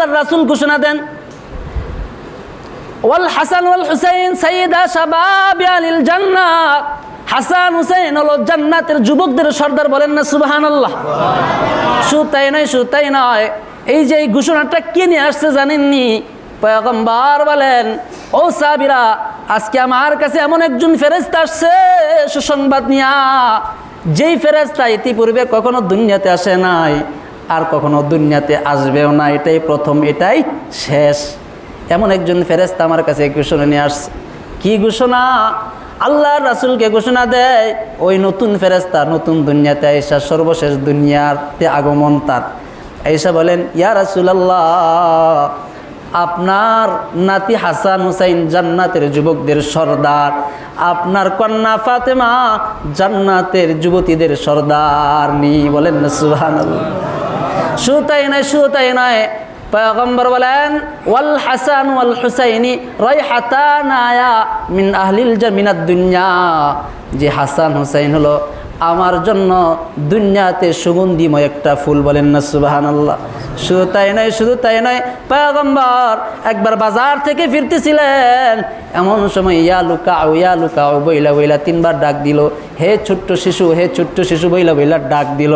আল্লাহর রাসূল ঘোষণা দেন, ওয়াল হাসান ওয়াল হুসাইন সাইয়্যিদা শাবাবি আলিল জান্নাত হাসান হুসাইন হলো জান্নাতের যুবকদের সর্দার বলেন না, সুবহানাল্লাহ। শুধু তাই নয় শুধু তাই নয়। এই যে এই ঘোষণাটা কে নিয়ে আসছে জানেননি? পয়গম্বর বলেন, ও সাবিরা আজকে আমার কাছে এমন একজন ফেরেস্তা আসছে সুসংবাদ নিয়া। যেই ফেরেস্তা ইতিপূর্বে কখনো দুনিয়াতে আসে নাই। আর কখনো দুনিয়াতে আসবেও না, এটাই প্রথম, এটাই শেষ। এমন একজন ফেরেস্তা আমার কাছে ঘোষণা নিয়ে আসছে। কি ঘোষণা? আল্লাহর রাসুলকে ঘোষণা দেয়, ওই নতুন ফেরেস্তা নতুন দুনিয়াতে আইসা সর্বশেষ দুনিয়াতে আগমন তার। আইসা বলেন, ইয়া রাসুলাল্লাহ, আপনার নাতি হাসান হুসাইন জান্নাতের যুবকদের সর্দার, আপনার কন্যা ফাতেমা জান্নাতের যুবতীদের সর্দার নি। বলেন সুহান শুধু তাই নয় শুধু তাই নয় পয়গম্বর বলেন, ওয়াল হাসান ওয়াল হুসাইনি রাইহাতানায়া মিন আহলিল জামিনাত দুনিয়া। যে হাসান হুসাইন হলো, আমার জন্য দুনিয়াতে সুগন্ধিময় একটা ফুল বলেন না সুবাহান আল্লাহ শুধু তাই নয়, শুধু তাই নয় পয়গম্বর একবার বাজার থেকে ফিরতেছিলেন। এমন সময় ইয়া লুকাও ইয়া লুকাও বইলা বইলা তিনবার ডাক দিল। হে ছোট্ট শিশু, হে ছোট্ট শিশু বইলা বইলা ডাক দিল।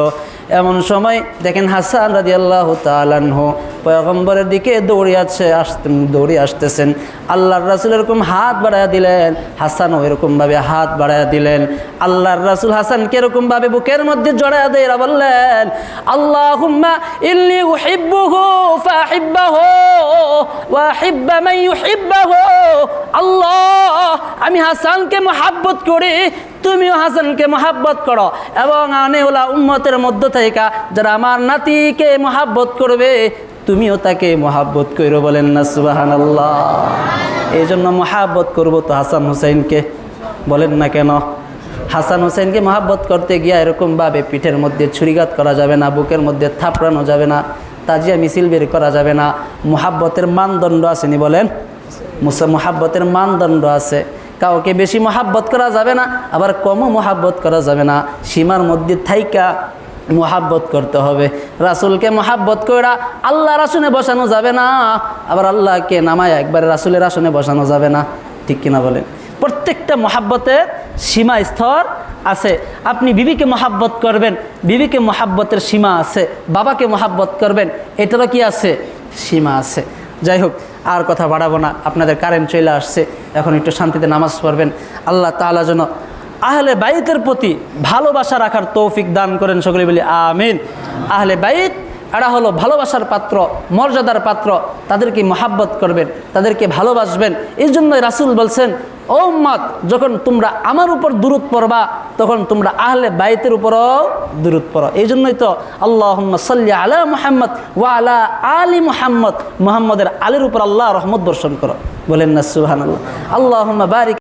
এমন সময় দেখেন হাসান রাজি আল্লাহ তালানহ পয়গম্বরের দিকে দৌড়ে আছে আসতে দৌড়ে আসতেছেন। আল্লাহর রাসুল এরকম হাত বাড়াইয়া দিলেন। হাসান হাসানও এরকমভাবে হাত বাড়াইয়া দিলেন। আল্লাহর রাসুল হাসানকে এরকমভাবে বুকের মধ্যে জড়াইয়া দিয়ে বললেন আল্লাহ ইল্লি আল্লাহ, আমি হাসানকে মহাব্বত করি, তুমিও হাসানকে মহাব্বত করো। এবং আনেওলা উম্মতের মধ্য থেকে যারা আমার নাতিকে মহাব্বত করবে তুমিও তাকে মহাব্বত করো বলেন না সুবাহান আল্লাহ এই জন্য মহাব্বত করব তো হাসান হুসাইনকে। বলেন না কেন? হাসান হুসাইনকে মহাব্বত করতে গিয়া এরকমভাবে পিঠের মধ্যে ছুরিঘাত করা যাবে না, বুকের মধ্যে থাপড়ানো যাবে না, তাজিয়া মিছিল বের করা যাবে না। মহাব্বতের মানদণ্ড আসেনি বলেন? মুসা মহাব্বতের মানদণ্ড আছে। কাউকে বেশি মহাব্বত করা যাবে না, আবার কমও মহাব্বত করা যাবে না। সীমার মধ্যে থাইকা মহাব্বত করতে হবে। রাসুলকে মহাব্বত করা আল্লাহর আসনে বসানো যাবে না। আবার আল্লাহকে নামায় একবারে রাসুলের আসনে বসানো যাবে না। ঠিক কিনা বলেন? প্রত্যেকটা মহাব্বতের সীমা স্তর আছে। আপনি বিবিকে মহাব্বত করবেন, বিবিকে মহাব্বতের সীমা আছে, বাবাকে মহাব্বত করবেন, এটারও কি আছে? সীমা আছে। যাই হোক, আর কথা বাড়াবো না। আপনাদের কারেন্ট চলে আসছে। এখন একটু শান্তিতে নামাজ পড়বেন। আল্লাহ তাআলা যেন আহলে বাইতের প্রতি ভালোবাসা রাখার তৌফিক দান করেন সকলে বলি আমিন। আহলে বাইত, এরা হলো ভালোবাসার পাত্র, মর্যাদার পাত্র, তাদেরকে মহাব্বত করবেন, তাদেরকে ভালোবাসবেন। এই জন্যই রাসুল বলছেন, ও উম্মাদ যখন তোমরা আমার উপর দূরত পড়বা, তখন তোমরা আহলে বাইতের উপরও দূরত পড়ো। এই জন্যই তো আল্লাহ সাল্লি আলা মুহাম্মদ ওয়া আলা আলী মুহাম্মদ, মুহাম্মদের আলীর উপর আল্লাহ রহমত বর্ষণ করো। বলেন না সুহান আল্লাহ আল্লাহ বারিক